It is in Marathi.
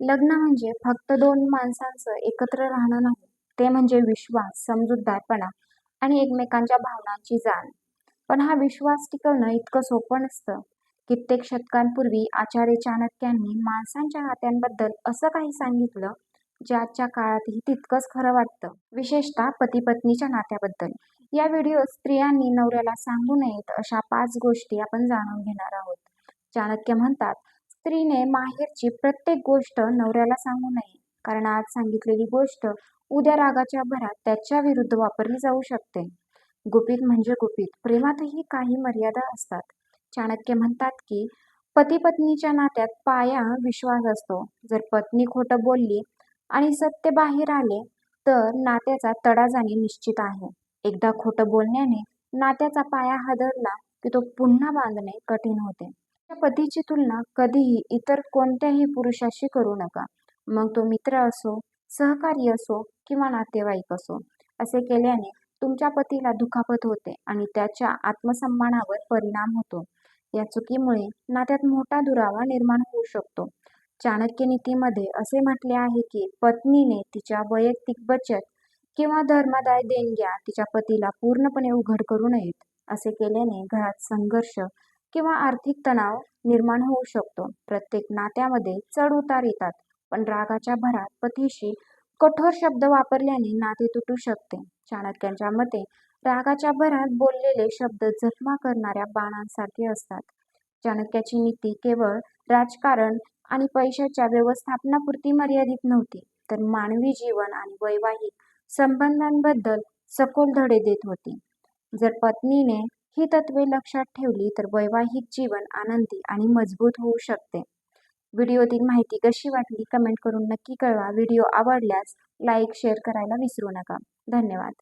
लग्न म्हणजे फक्त दोन माणसांचं एकत्र राहणं नाही ते म्हणजे विश्वास समजूतदारपणा आणि एकमेकांच्या भावनांची जाण. पण हा विश्वास टिकवणं इतकं सोपं नसतं. कित्येक शतकांपूर्वी आचार्य चाणक्यांनी माणसांच्या नात्यांबद्दल असं काही सांगितलं जे आजच्या काळातही तितकंच खरं वाटतं विशेषतः पती पत्नीच्या नात्याबद्दल. या व्हिडिओत स्त्रियांनी नवऱ्याला सांगू नयेत अशा पाच गोष्टी आपण जाणून घेणार आहोत. चाणक्य म्हणतात स्त्रीने माहेरची प्रत्येक गोष्ट नवऱ्याला सांगू नये. कारण आज सांगितलेली गोष्ट उद्या रागाच्या भरात त्याच्या विरुद्ध वापरली जाऊ शकते. गुपित म्हणजे गुपित. प्रेमातही काही मर्यादा असतात. चाणक्य म्हणतात की पती पत्नीच्या नात्यात पाया विश्वास असतो. जर पत्नी खोटं बोलली आणि सत्य बाहेर आले तर नात्याचा तडा जाणे निश्चित आहे. एकदा खोटं बोलण्याने नात्याचा पाया हादरला की तो पुन्हा बांधणे कठीण होते. पतीची तुलना कधीही इतर कोणत्याही पुरुषाशी करू नका. मग तो मित्र असो सहकारी असो किंवा नातेवाईक असो असे केल्याने तुमच्या पतीला दुखापत होते आणि त्याच्या आत्मसन्मानावर परिणाम होतो. या चुकीमुळे नात्यात मोठा दुरावा निर्माण होऊ शकतो. चाणक्य नीतीमध्ये असे म्हटले आहे की पत्नीने तिच्या वैयक्तिक बचत किंवा धर्मादाय देणग्या तिच्या पतीला पूर्णपणे उघड करू नयेत असे केल्याने घरात संघर्ष किंवा आर्थिक तणाव निर्माण होऊ शकतो. प्रत्येक नात्यामध्ये चढ उतार येतात पण रागाच्या भरात पतीशी कठोर शब्द वापरल्याने नाते तुटू शकते. चाणक्यांच्या मते रागाच्या भरात बोललेले शब्द जखमा करणाऱ्या बाणांसारखे असतात. चाणक्याची नीती केवळ राजकारण आणि पैशाच्या व्यवस्थापनापुरती मर्यादित नव्हती तर मानवी जीवन आणि वैवाहिक संबंधांबद्दल सखोल धडे देत होती. जर पत्नीने ही तत्वे लक्षात ठेवली तर वैवाहिक जीवन आनंदी आणि मजबूत होऊ शकते. व्हिडिओतील माहिती कशी वाटली कमेंट करून नक्की कळवा. व्हिडिओ आवडल्यास लाईक शेअर करायला विसरू नका. धन्यवाद.